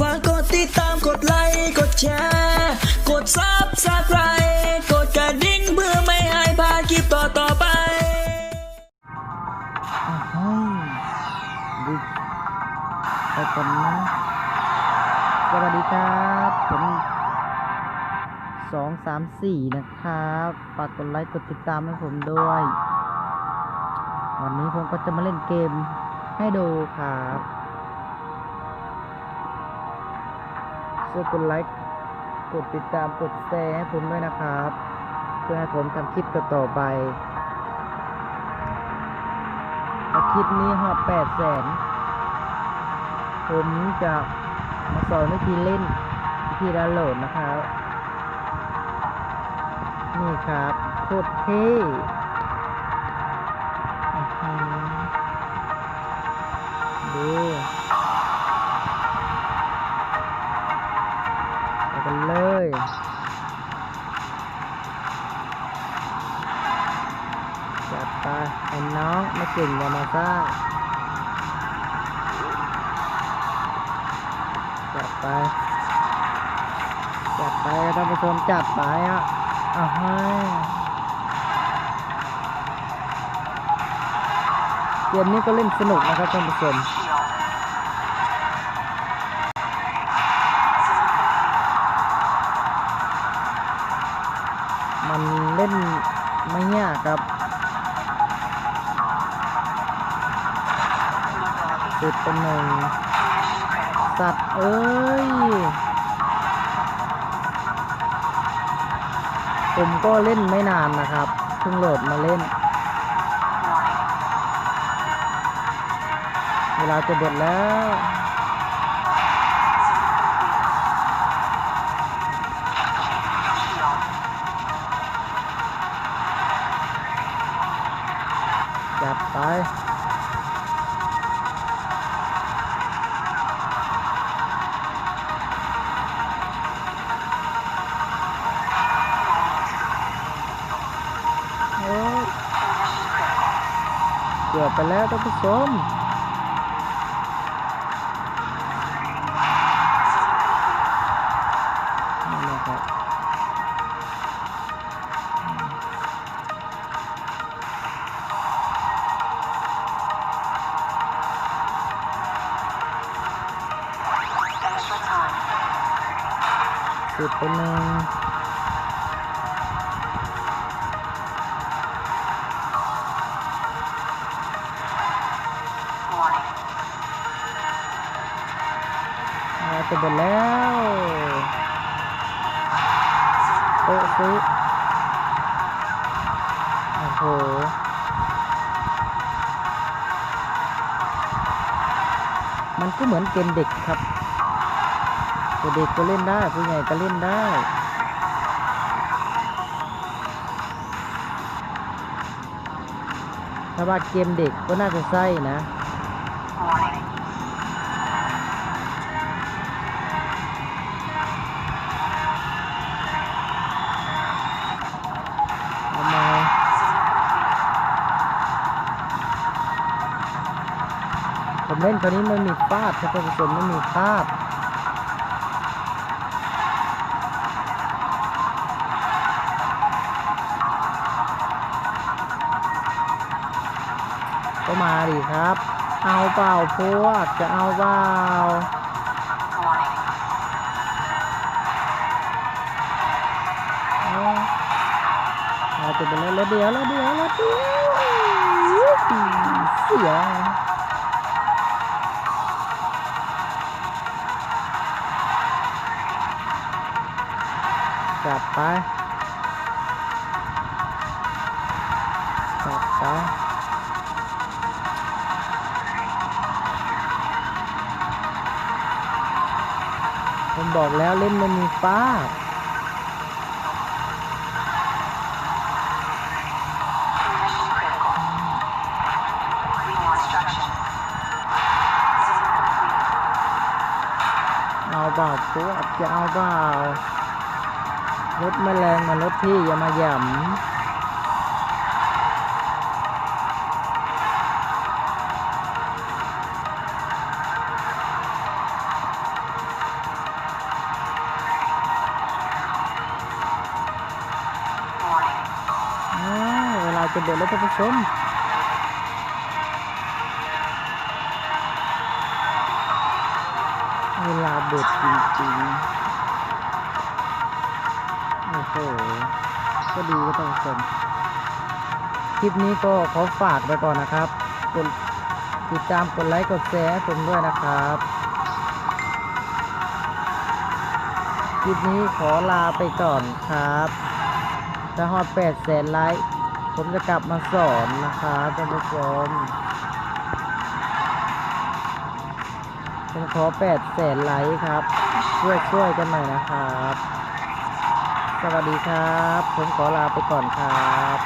ฝากกดติดตามกดไลค์กดแชร์กดซับสไครต์กดกระดิ่งเพื่อไม่ให้พลาดคลิปต่อต่อไปอ้าวดิไปก่อนนะสวัสดีครับผมสองสามสี่นะครับฝากกดไลค์กดติดตามให้ผมด้วย วันนี้ผมก็จะมาเล่นเกมให้ดูครับ ช่วยกดไลค์กดติดตามกดแชร์ให้ผมด้วยนะครับ เพื่อให้ผมทำคลิปต่อๆไปอาทิตย์นี้ฮอดแปดแสนผมจะมาสอนวิธีเล่นวิธีดาวน์โหลดนะครับ นี่ครับโคตรเท่ดู น้องไม่เก่งยามาซ่าจัดไป จัดไปท่านผู้ชมจัดไปอะอ้าวเฮ้เกมนี้ก็เล่นสนุกนะครับท่านผู้ชมมันเล่นไม่ยากครับ สิบเป็นหนึ่งสัตว์ เอ้ย ผมก็เล่นไม่นานนะครับ เพิ่งโหลดมาเล่น เวลาจะหมดแล้วจัดไป เกือบไปแล้วท่านผู้ชมนี่นะครับสิบไปหนึ่ง มาจะหมดแล้วโต๊ะซื้อโอ้โหมันก็เหมือนเกมเด็กครับเด็กก็เล่นได้ผู้ใหญ่ก็เล่นได้ถ้าว่าเกมเด็กก็น่าจะใช่นะ เล่นตัวนี้มันมีฟาดครับท่านผู้ชมไม่มีฟาดก็มาดิครับ เอาเปล่าพวกจะเอาเปล่าเอาจะไปแล้วแล้วเดี๋ยวแล้วเดี๋ยวแล้วเดี๋ยวเสีย จัดไปผมบอกแล้วเล่นไม่มีฟ้าเอาเปล่าพวกจะเอาเปล่ารถแมลงมารถพี่อย่ามาหย่ำ จะเบิดแล้วท่านผู้ชมเวลาเบิดจริงๆ โอ้โห ก็ดีก็ต้องชม คลิปนี้ก็ขอฝากไปก่อนนะครับ กดติดตาม กดไลค์ กดแชร์ผมด้วยนะครับ คลิปนี้ขอลาไปก่อนครับถ้าฮอด8แสนไลค์ ผมจะกลับมาสอนนะคะท่านผู้ชมผมขอ8แสนไลค์ครับ ช่วยช่วยกันหน่อยนะครับ สวัสดีครับ ผมขอลาไปก่อนครับ